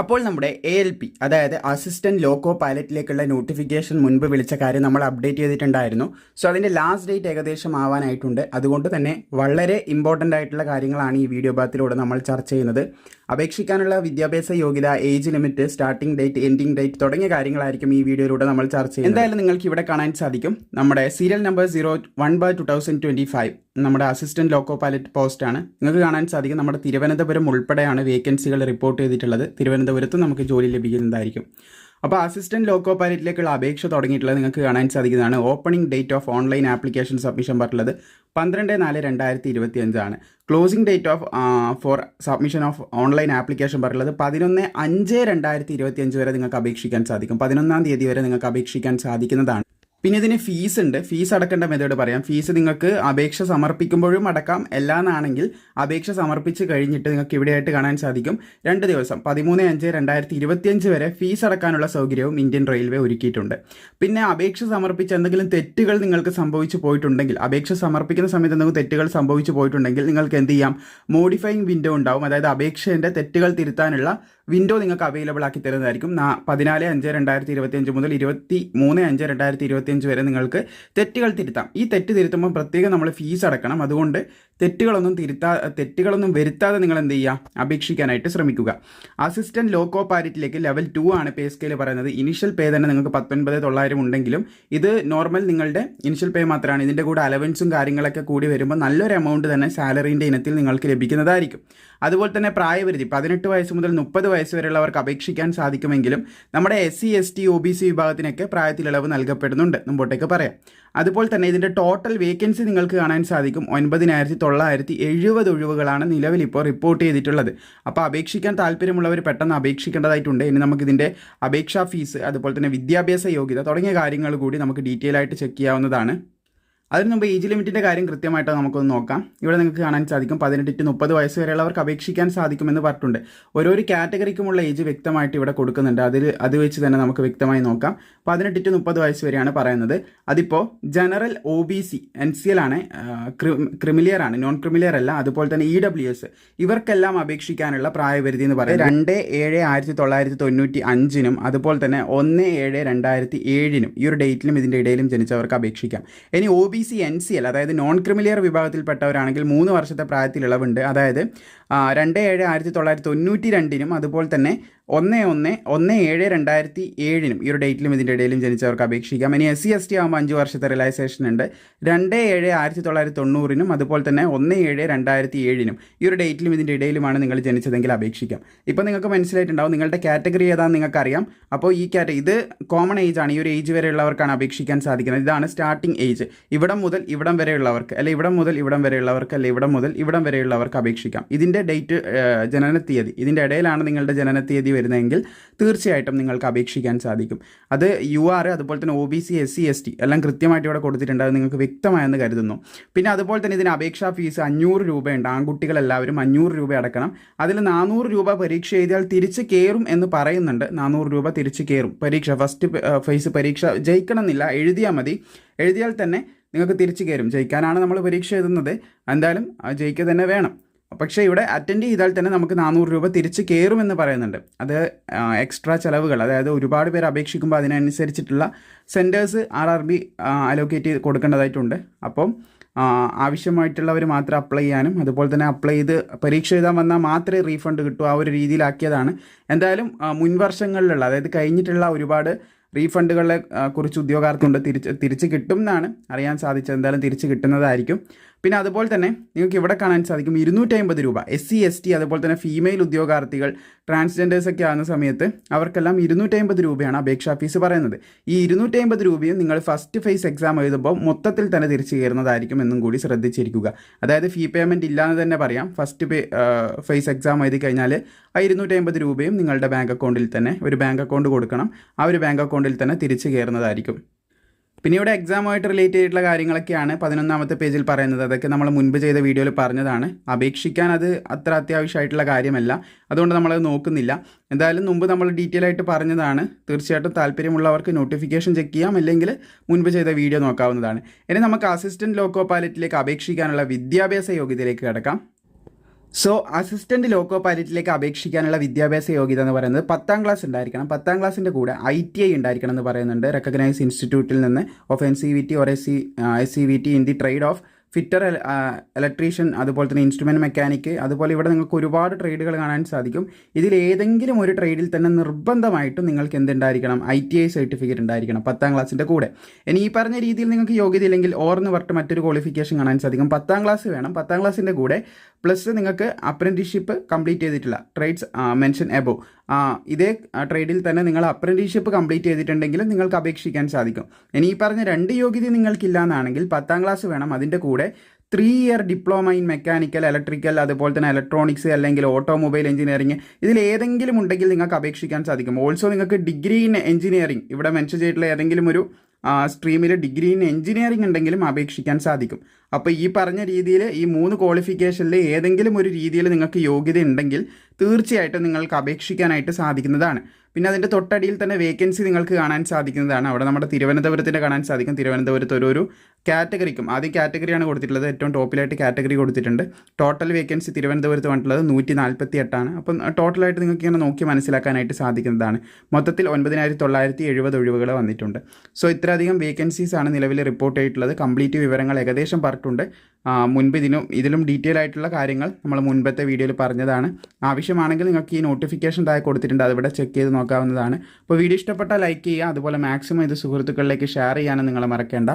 അപ്പോൾ നമ്മുടെ A L P അതായത് അസിസ്റ്റന്റ് ലോക്കോ പൈലറ്റിലേക്കുള്ള നോട്ടിഫിക്കേഷൻ മുൻപ് വിളിച്ച കാര്യം നമ്മൾ അപ്ഡേറ്റ് ചെയ്തിട്ടുണ്ടായിരുന്നു. സോ അതിന്റെ ലാസ്റ്റ് ഡേറ്റ് ഏകദേശം ആവാനായിട്ടുണ്ട്. അതുകൊണ്ട് തന്നെ വളരെ ഇമ്പോർട്ടന്റ് ആയിട്ടുള്ള കാര്യങ്ങളാണ് ഈ വീഡിയോ ഭാഗത്തിലൂടെ നമ്മൾ ചർച്ച ചെയ്യുന്നത്. അപേക്ഷിക്കാനുള്ള വിദ്യാഭ്യാസ യോഗ്യത age limit starting date ending date തുടങ്ങിയ കാര്യങ്ങളായിരിക്കും ഈ വീഡിയോയിലൂടെ നമ്മൾ ചർച്ച ചെയ്യുന്നത്. എന്തായാലും നിങ്ങൾക്ക് ഇവിടെ കാണാൻ സാധിക്കും. നമ്മുടെ serial number zero one by two thousand twenty five നമ്മുടെ അസിസ്റ്റന്റ് ലോക്കോ പൈലറ്റ് പോസ്റ്റാണ് നിങ്ങൾക്ക് കാണാൻ സാധിക്കും. നമ്മുടെ തിരുവനന്തപുരം ഉൾപ്പെടെയാണ് വേക്കൻസികൾ റിപ്പോർട്ട് ചെയ്തിട്ടുള്ളത്. തിരുവനന്തപുരത്ത് നമുക്ക് ജോലി ലഭിക്കുന്നതായിരിക്കും. അപ്പോൾ അസിസ്റ്റന്റ് ലോക്കോ പൈലറ്റിലേക്കുള്ള അപേക്ഷ തുടങ്ങിയിട്ടുള്ളത് നിങ്ങൾക്ക് കാണാൻ സാധിക്കുന്നതാണ്. Opening date of online application submission പറഞ്ഞത് പന്ത്രണ്ട് നാല് രണ്ടായിരത്തി ഇരുപത്തി അഞ്ചാണ് closing date of for submission of online application പറഞ്ഞത് പതിനൊന്ന് അഞ്ച് രണ്ടായിരത്തി ഇരുപത്തി അഞ്ച് വരെ നിങ്ങൾക്ക് അപേക്ഷിക്കാൻ സാധിക്കും. പതിനൊന്നാം തീയതി വരെ നിങ്ങൾക്ക് അപേക്ഷിക്കാൻ സാധിക്കുന്നതാണ്. പിന്നെ ഇതിന് ഫീസ് ഉണ്ട്. ഫീസ് അടക്കേണ്ട മെത്തേഡ് പറയാം. ഫീസ് നിങ്ങൾക്ക് അപേക്ഷ സമർപ്പിക്കുമ്പോഴും അടക്കാം. എല്ലാന്നാണെങ്കിൽ അപേക്ഷ സമർപ്പിച്ച് കഴിഞ്ഞിട്ട് നിങ്ങൾക്ക് ഇവിടെയായിട്ട് കാണാൻ സാധിക്കും. രണ്ട് ദിവസം പതിമൂന്ന് അഞ്ച് രണ്ടായിരത്തി ഇരുപത്തിയഞ്ച് വരെ ഫീസ് അടക്കാനുള്ള സൗകര്യവും ഇന്ത്യൻ റെയിൽവേ ഒരുക്കിയിട്ടുണ്ട്. പിന്നെ അപേക്ഷ സമർപ്പിച്ച് എന്തെങ്കിലും തെറ്റുകൾ നിങ്ങൾക്ക് സംഭവിച്ചു പോയിട്ടുണ്ടെങ്കിൽ അപേക്ഷ സമർപ്പിക്കുന്ന സമയത്ത് എന്തെങ്കിലും തെറ്റുകൾ സംഭവിച്ചു പോയിട്ടുണ്ടെങ്കിൽ നിങ്ങൾക്ക് എന്ത് ചെയ്യാം? മോഡിഫൈങ് വിൻഡോ ഉണ്ടാവും. അതായത് അപേക്ഷേന്റെ തെറ്റുകൾ തിരുത്താനുള്ള വിൻഡോ നിങ്ങൾക്ക് അവൈലബിൾ ആക്കി തരുന്നതായിരിക്കും. പതിനാല് അഞ്ച് രണ്ടായിരത്തി ഇരുപത്തി അഞ്ച് മുതൽ ഇരുപത്തി മൂന്ന് അഞ്ച് രണ്ടായിരത്തി ഇരുപത്തി വരെ നിങ്ങൾക്ക് തെറ്റുകൾ തിരുത്താം. ഈ തെറ്റ് തിരുത്തുമ്പോൾ പ്രത്യേകം നമ്മൾ ഫീസ് അടക്കണം. അതുകൊണ്ട് തെറ്റുകളൊന്നും തിരുത്താ തെറ്റുകളൊന്നും വരുത്താതെ നിങ്ങൾ എന്ത് ചെയ്യുക അപേക്ഷിക്കാനായിട്ട് ശ്രമിക്കുക. അസിസ്റ്റന്റ് ലോക്കോ പാരറ്റിലേക്ക് ലെവൽ ടു ആണ് പേ സ്കെയിൽ പറയുന്നത്. ഇനിഷ്യൽ പേ തന്നെ നിങ്ങൾക്ക് പത്തൊൻപത് തൊള്ളായിരം ഉണ്ടെങ്കിലും ഇത് നോർമൽ നിങ്ങളുടെ ഇനിഷ്യൽ പേ മാത്രമാണ്. ഇതിന്റെ കൂടെ അലവൻസും കാര്യങ്ങളൊക്കെ കൂടി വരുമ്പോൾ നല്ലൊരു എമൗണ്ട് തന്നെ സാലറീന്റെ ഇനത്തിൽ നിങ്ങൾക്ക് ലഭിക്കുന്നതായിരിക്കും. അതുപോലെ തന്നെ പ്രായപരിധി പതിനെട്ട് വയസ്സ് മുതൽ മുപ്പത് വയസ്സ് വരെയുള്ളവർക്ക് അപേക്ഷിക്കാൻ സാധിക്കുമെങ്കിലും നമ്മുടെ S C S T O B C വിഭാഗത്തിനൊക്കെ പ്രായത്തിലിളവ് നൽകപ്പെടുന്നുണ്ട്. മുമ്പോട്ടേക്ക് പറയാം. അതുപോലെ തന്നെ ഇതിന്റെ ടോട്ടൽ വേക്കൻസി നിങ്ങൾക്ക് കാണാൻ സാധിക്കും. ഒൻപതിനായിരത്തി തൊള്ളായിരത്തി എഴുപത് ഒഴിവുകളാണ് നിലവിൽ ഇപ്പോൾ റിപ്പോർട്ട് ചെയ്തിട്ടുള്ളത്. അപ്പോൾ അപേക്ഷിക്കാൻ താല്പര്യമുള്ളവർ പെട്ടെന്ന് അപേക്ഷിക്കേണ്ടതായിട്ടുണ്ട്. ഇനി നമുക്കിതിന്റെ അപേക്ഷാ ഫീസ് അതുപോലെ തന്നെ വിദ്യാഭ്യാസ യോഗ്യത തുടങ്ങിയ കാര്യങ്ങൾ കൂടി നമുക്ക് ഡീറ്റെയിൽ ആയിട്ട് ചെക്ക് ചെയ്യാവുന്നതാണ്. അതിന് മുമ്പ് ഏജ് ലിമിറ്റിന്റെ കാര്യം കൃത്യമായിട്ട് നമുക്കൊന്ന് നോക്കാം. ഇവിടെ നിങ്ങൾക്ക് കാണാൻ സാധിക്കും. പതിനെട്ട് ടു മുപ്പത് വയസ്സ് വരെയുള്ളവർക്ക് അപേക്ഷിക്കാൻ സാധിക്കുമെന്ന് പറഞ്ഞിട്ടുണ്ട്. ഓരോരു കാറ്റഗറിക്കുമുള്ള ഏജ് വ്യക്തമായിട്ട് ഇവിടെ കൊടുക്കുന്നുണ്ട്. അതിൽ അത് വെച്ച് തന്നെ നമുക്ക് വ്യക്തമായി നോക്കാം. പതിനെട്ട് ടു മുപ്പത് വയസ്സ് വരെയാണ് പറയുന്നത്. അതിപ്പോൾ general O B C N C L ആണ് ക്രിമിലിയർ ആണ് നോൺ ക്രിമിലിയർ അല്ല അതുപോലെ തന്നെ ഇ ഡബ്ല്യു എസ് ഇവർക്കെല്ലാം അപേക്ഷിക്കാനുള്ള പ്രായപരിധി എന്ന് പറയുന്നത് രണ്ട് ഏഴ് ആയിരത്തി തൊള്ളായിരത്തി തൊണ്ണൂറ്റി അഞ്ചിനും അതുപോലെ തന്നെ ഒന്ന് ഏഴ് രണ്ടായിരത്തി ഏഴിനും ഈ ഒരു ഡേറ്റിലും ഇതിന്റെ ഇടയിലും ജനിച്ചവർക്ക് അപേക്ഷിക്കാം. ഇനി O C N C L അതായത് നോൺ ക്രിമിലിയർ വിഭാഗത്തിൽപ്പെട്ടവരാണെങ്കിൽ മൂന്ന് വർഷത്തെ പ്രായത്തിൽ ഇളവുണ്ട് അതായത് രണ്ട് ഏഴ് ആയിരത്തി തൊള്ളായിരത്തി തൊണ്ണൂറ്റി രണ്ടിനും അതുപോലെ തന്നെ ഒന്ന് ഒന്ന് ഒന്ന് ഏഴ് രണ്ടായിരത്തി ഏഴിനും ഈ ഒരു ഡേറ്റിലും ഇതിന്റെ ഇടയിലും ജനിച്ചവർക്ക് അപേക്ഷിക്കാം. ഇനി എസ് സി എസ് ടി ആകുമ്പോൾ അഞ്ച് വർഷത്തെ റിലാക്സേഷൻ ഉണ്ട്. രണ്ട് ഏഴ് ആയിരത്തി തൊള്ളായിരത്തി തൊണ്ണൂറിനും അതുപോലെ തന്നെ ഒന്ന് ഏഴ് രണ്ടായിരത്തി ഏഴിനും ഈ ഒരു ഡേറ്റിലും ഇതിന്റെ ഇടയിലുമാണ് നിങ്ങൾ ജനിച്ചതെങ്കിൽ അപേക്ഷിക്കാം. ഇപ്പോൾ നിങ്ങൾക്ക് മനസ്സിലായിട്ടുണ്ടാവും നിങ്ങളുടെ കാറ്റഗറി ഏതാണെന്ന് നിങ്ങൾക്കറിയാം. അപ്പോൾ ഈ കാറ്റ ഇത് കോമൺ ഏജ് ആണ്. ഈ ഒരു ഏജ് വരെയുള്ളവർക്കാണ് അപേക്ഷിക്കാൻ സാധിക്കുന്നത്. ഇതാണ് സ്റ്റാർട്ടിംഗ് ഏജ് ഇവിടം മുതൽ ഇവിടം വരെയുള്ളവർക്ക് അല്ലെ ഇവിടം മുതൽ ഇവിടം വരെയുള്ളവർക്ക് അല്ലെ ഇവിടം മുതൽ ഇവിടം വരെയുള്ളവർക്ക് അപേക്ഷിക്കാം. ഇതിന്റെ ഡേറ്റ് ജനന തീയതി ഇതിന്റെ ഇടയിലാണ് നിങ്ങളുടെ ജനന തീയതി വരുന്നതെങ്കിൽ തീർച്ചയായിട്ടും നിങ്ങൾക്ക് അപേക്ഷിക്കാൻ സാധിക്കും. അത് യു ആർ അതുപോലെ തന്നെ O B C S C S T എല്ലാം കൃത്യമായിട്ട് ഇവിടെ കൊടുത്തിട്ടുണ്ട്. അത് നിങ്ങൾക്ക് വ്യക്തമായെന്ന് കരുതുന്നു. പിന്നെ അതുപോലെ തന്നെ ഇതിന് അപേക്ഷാ ഫീസ് അഞ്ഞൂറ് രൂപയുണ്ട്. ആൺകുട്ടികൾ എല്ലാവരും അഞ്ഞൂറ് രൂപ അടക്കണം. അതിൽ നാനൂറ് രൂപ പരീക്ഷ എഴുതിയാൽ തിരിച്ച് കയറും എന്ന് പറയുന്നുണ്ട്. നാനൂറ് രൂപ തിരിച്ച് കയറും പരീക്ഷ ഫസ്റ്റ് ഫേസ് പരീക്ഷ ജയിക്കണമെന്നില്ല. എഴുതിയാൽ മതി. എഴുതിയാൽ തന്നെ നിങ്ങൾക്ക് തിരിച്ചു കയറും ജയിക്കാനാണ് നമ്മൾ പരീക്ഷ എഴുതുന്നത്. എന്തായാലും ജയിക്കുക തന്നെ വേണം. പക്ഷേ ഇവിടെ അറ്റൻഡ് ചെയ്താൽ തന്നെ നമുക്ക് നാനൂറ് രൂപ തിരിച്ച് കയറുമെന്ന് പറയുന്നുണ്ട്. അത് എക്സ്ട്രാ ചിലവുകൾ അതായത് ഒരുപാട് പേർ അപേക്ഷിക്കുമ്പോൾ അതിനനുസരിച്ചിട്ടുള്ള centres are are be allocate ചെയ്ത് കൊടുക്കേണ്ടതായിട്ടുണ്ട്. അപ്പം ആവശ്യമായിട്ടുള്ളവർ മാത്രം അപ്ലൈ ചെയ്യാനും അതുപോലെ തന്നെ അപ്ലൈ ചെയ്ത് പരീക്ഷ എഴുതാൻ വന്നാൽ മാത്രമേ റീഫണ്ട് കിട്ടൂ ആ ഒരു രീതിയിലാക്കിയതാണ്. എന്തായാലും മുൻവർഷങ്ങളിലുള്ള അതായത് കഴിഞ്ഞിട്ടുള്ള ഒരുപാട് റീഫണ്ടുകളെ കുറിച്ച് ഉദ്യോഗാർത്ഥിയുണ്ട് തിരിച്ച് തിരിച്ച് കിട്ടും എന്നാണ് അറിയാൻ സാധിച്ചത്. എന്തായാലും തിരിച്ച് കിട്ടുന്നതായിരിക്കും. പിന്നെ അതുപോലെ തന്നെ നിങ്ങൾക്ക് ഇവിടെ കാണാൻ സാധിക്കും ഇരുന്നൂറ്റി രൂപ. എസ് സി എസ് ടി അതുപോലെ തന്നെ ഫീമെയിൽ ഉദ്യോഗാർത്ഥികൾ ട്രാൻസ്ജെൻഡേഴ്സ് ഒക്കെ ആകുന്ന സമയത്ത് അവർക്കെല്ലാം ഇരുന്നൂറ്റി രൂപയാണ് അപേക്ഷാ ഫീസ് പറയുന്നത്. ഈ ഇരുന്നൂറ്റി രൂപയും നിങ്ങൾ ഫസ്റ്റ് ഫേസ് എക്സാം എഴുതുമ്പോൾ മൊത്തത്തിൽ തന്നെ തിരിച്ചു കയറുന്നതായിരിക്കും എന്നും കൂടി ശ്രദ്ധിച്ചിരിക്കുക. അതായത് ഫീ പേയ്മെന്റ് ഇല്ലാന്ന് തന്നെ പറയാം. ഫസ്റ്റ് പേ ഫേസ് എക്സാം എഴുതി കഴിഞ്ഞാൽ ആ ഇരുന്നൂറ്റി രൂപയും നിങ്ങളുടെ ബാങ്ക് അക്കൗണ്ടിൽ തന്നെ ഒരു ബാങ്ക് അക്കൗണ്ട് കൊടുക്കണം. ആ ഒരു ബാങ്ക് അക്കൗണ്ടിൽ തന്നെ തിരിച്ചു കയറുന്നതായിരിക്കും. പിന്നെ ഇവിടെ എക്സാമുമായിട്ട് റിലേറ്റ് ചെയ്തിട്ടുള്ള കാര്യങ്ങളൊക്കെയാണ് പതിനൊന്നാമത്തെ പേജിൽ പറയുന്നത്. അതൊക്കെ നമ്മൾ മുൻപ് ചെയ്ത വീഡിയോയിൽ പറഞ്ഞതാണ്. അപേക്ഷിക്കാൻ അത് അത്ര അത്യാവശ്യമായിട്ടുള്ള കാര്യമല്ല. അതുകൊണ്ട് നമ്മളത് നോക്കുന്നില്ല. എന്തായാലും മുമ്പ് നമ്മൾ ഡീറ്റെയിൽ ആയിട്ട് പറഞ്ഞതാണ്. തീർച്ചയായിട്ടും താല്പര്യമുള്ളവർക്ക് നോട്ടിഫിക്കേഷൻ ചെക്ക് ചെയ്യാം. അല്ലെങ്കിൽ മുൻപ് ചെയ്ത വീഡിയോ നോക്കാവുന്നതാണ്. ഇനി നമുക്ക് അസിസ്റ്റന്റ് ലോക്കോ പൈലറ്റിലേക്ക് അപേക്ഷിക്കാനുള്ള വിദ്യാഭ്യാസ യോഗ്യതയിലേക്ക് കിടക്കാം. സോ അസിസ്റ്റന്റ് ലോക്കോ പൈലറ്റിലേക്ക് അപേക്ഷിക്കാനുള്ള വിദ്യാഭ്യാസ യോഗ്യത എന്ന് പറയുന്നത് പത്താം ക്ലാസ് ഉണ്ടായിരിക്കണം. പത്താം ക്ലാസ്സിന്റെ കൂടെ ഐ ടി ഐ ഉണ്ടായിരിക്കണം എന്ന് പറയുന്നുണ്ട്. റെക്കഗ്നൈസ് ഇൻസ്റ്റിറ്റ്യൂട്ടിൽ നിന്ന് of N C V T or S C S C V T in the trade of fitter electrician അതുപോലെ തന്നെ ഇൻസ്ട്രുമെന്റ് മെക്കാനിക്ക് അതുപോലെ ഇവിടെ നിങ്ങൾക്ക് ഒരുപാട് ട്രേഡുകൾ കാണാൻ സാധിക്കും. ഇതിൽ ഏതെങ്കിലും ഒരു ട്രേഡിൽ തന്നെ നിർബന്ധമായിട്ടും നിങ്ങൾക്ക് എന്തുണ്ടായിരിക്കണം? ഐ ടി ഐ സർട്ടിഫിക്കറ്റ് ഉണ്ടായിരിക്കണം പത്താം ക്ലാസ്സിന്റെ കൂടെ. ഇനി ഈ പറഞ്ഞ രീതിയിൽ നിങ്ങൾക്ക് യോഗ്യത ഇല്ലെങ്കിൽ ഓർന്ന് മറ്റൊരു ക്വാളിഫിക്കേഷൻ കാണാൻ സാധിക്കും. പത്താം ക്ലാസ് വേണം. പത്താം ക്ലാസ്സിന്റെ കൂടെ പ്ലസ് നിങ്ങൾക്ക് അപ്രന്റീഷിപ്പ് കംപ്ലീറ്റ് ചെയ്തിട്ടില്ല ട്രേഡ്സ് മെൻഷൻ എബോ ഇതേ ട്രേഡിൽ തന്നെ നിങ്ങൾ അപ്രന്റീഷിപ്പ് കംപ്ലീറ്റ് ചെയ്തിട്ടുണ്ടെങ്കിൽ നിങ്ങൾക്ക് അപേക്ഷിക്കാൻ സാധിക്കും. ഇനി ഈ പറഞ്ഞ രണ്ട് യോഗ്യത നിങ്ങൾക്കില്ല എന്നാണെങ്കിൽ പത്താം ക്ലാസ് വേണം. അതിന്റെ കൂടെ three year diploma in mechanical electrical അതുപോലെ തന്നെ ഇലക്ട്രോണിക്സ് അല്ലെങ്കിൽ ഓട്ടോമൊബൈൽ എഞ്ചിനീയറിംഗ് ഇതിൽ ഏതെങ്കിലും ഉണ്ടെങ്കിൽ നിങ്ങൾക്ക് അപേക്ഷിക്കാൻ സാധിക്കും. ഓൾസോ നിങ്ങൾക്ക് ഡിഗ്രി ഇൻ എഞ്ചിനീയറിംഗ് ഇവിടെ മെൻഷൻ ചെയ്തിട്ടുള്ള ഏതെങ്കിലും ഒരു സ്ട്രീമിൽ ഡിഗ്രി ഇൻ എഞ്ചിനീയറിംഗ് ഉണ്ടെങ്കിലും അപേക്ഷിക്കാൻ സാധിക്കും. അപ്പോൾ ഈ പറഞ്ഞ രീതിയിൽ ഈ മൂന്ന് ക്വാളിഫിക്കേഷനിൽ ഏതെങ്കിലും ഒരു രീതിയിൽ നിങ്ങൾക്ക് യോഗ്യത ഉണ്ടെങ്കിൽ തീർച്ചയായിട്ടും നിങ്ങൾക്ക് അപേക്ഷിക്കാനായിട്ട് സാധിക്കുന്നതാണ്. പിന്നെ അതിന്റെ തൊട്ടടിയിൽ തന്നെ വേക്കൻസി നിങ്ങൾക്ക് കാണാൻ സാധിക്കുന്നതാണ്. അവിടെ നമ്മുടെ തിരുവനന്തപുരത്തിന്റെ കാണാൻ സാധിക്കും. തിരുവനന്തപുരത്ത് ഒരു ഒരു കാറ്റഗറിക്കും. ആദ്യം കാറ്റഗറിയാണ് കൊടുത്തിട്ടുള്ളത്. ഏറ്റവും ടോപ്പിലായിട്ട് കാറ്റഗറി കൊടുത്തിട്ടുണ്ട്. ടോട്ടൽ വേക്കൻസി തിരുവനന്തപുരത്ത് വന്നിട്ടുള്ളത് നൂറ്റി നാൽപ്പത്തി എട്ടാണ് അപ്പം ടോട്ടലായിട്ട് നിങ്ങൾക്ക് ഇങ്ങനെ നോക്കി മനസ്സിലാക്കാനായിട്ട് സാധിക്കുന്നതാണ്. മൊത്തത്തിൽ ഒൻപതിനായിരത്തി തൊള്ളായിരത്തി എഴുപത് ഒഴിവുകൾ വന്നിട്ടുണ്ട്. സോ ഇത്രയധികം വേക്കൻസീസ് ആണ് നിലവിൽ റിപ്പോർട്ട് ചെയ്തിട്ടുള്ളത്. കംപ്ലീറ്റ് വിവരങ്ങൾ ഏകദേശം പറഞ്ഞിട്ടുണ്ട്. മുൻപ് ഇതിനും ഇതിലും ഡീറ്റെയിൽ ആയിട്ടുള്ള കാര്യങ്ങൾ നമ്മൾ മുൻപത്തെ വീഡിയോയിൽ പറഞ്ഞതാണ്. ആവശ്യമാണെങ്കിൽ നിങ്ങൾക്ക് ഈ നോട്ടിഫിക്കേഷൻ താഴെ കൊടുത്തിട്ടുണ്ട്. അതിവിടെ ചെക്ക് ചെയ്ത് നോക്കാവുന്നതാണ്. അപ്പോൾ വീഡിയോ ഇഷ്ടപ്പെട്ടാൽ ലൈക്ക് ചെയ്യുക. അതുപോലെ മാക്സിമം ഇത് സുഹൃത്തുക്കളിലേക്ക് ഷെയർ ചെയ്യാനും നിങ്ങൾ മറക്കേണ്ട.